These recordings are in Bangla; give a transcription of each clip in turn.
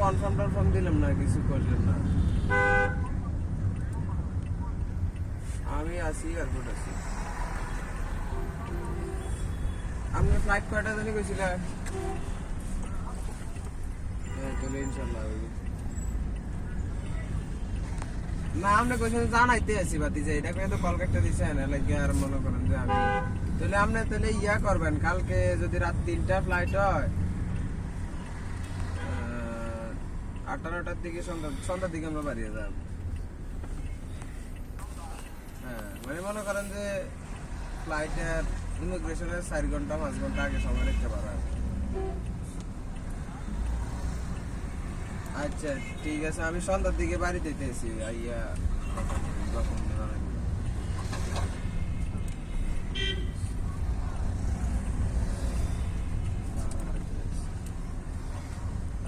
কনফার্ম টনফার্ম দিলাম না, কিছু করলেন না। আমি আছি এয়ারপোর্ট আছি। আপনি ফ্লাইট কয়টা জানি কইছিলেন হ্যাঁ তাহলে এটা তো দিছে যে আমি তাহলে ইয়া করবেন, কালকে যদি রাত তিনটা ফ্লাইট হয় আটটা নটার দিকে সন্ধ্যা, সন্ধ্যার দিকে আমরা বাড়িয়ে যাব হ্যাঁ মানে মনে করেন যে ফ্লাইটের ইমিগ্রেশনের চার ঘণ্টা, পাঁচ ঘণ্টা আগে সময় রেখে পারা আচ্ছা ঠিক আছে, আমি সন্ধ্যার দিকে বাড়ি দিতেছি আইয়া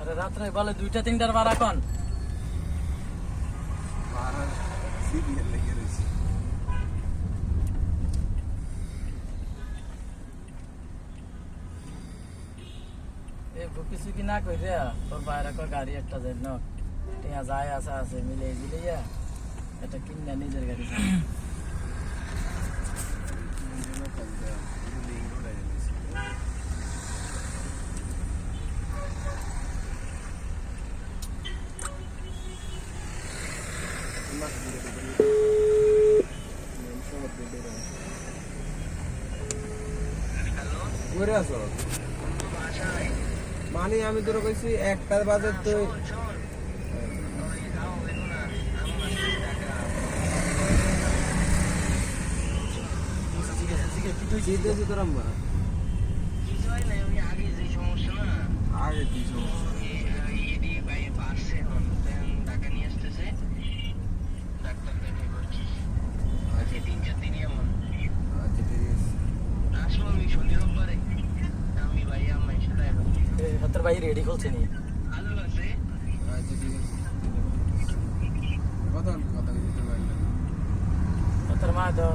আরে রাত্রে বলে দুইটা, তিনটার বার এখন। বুকি সুকি না কই রে? তোর বাইরে কর গাড়ি একটা না? টিয়া যায় আছে আছে, মিলে দিলে ইয়া। এটা কিনা নিজের গাড়ি মানে আমি তোর কইছি একটার বাজে তো জিতেছি তোর আম্মা আগে কি সমস্যা আচ্ছা আচ্ছা ঠিক আছে এই হাতের ভাই রেডি খুলছে নি। ঠিক আছে কথা কথা দিতে পারলাম হাতের মা তো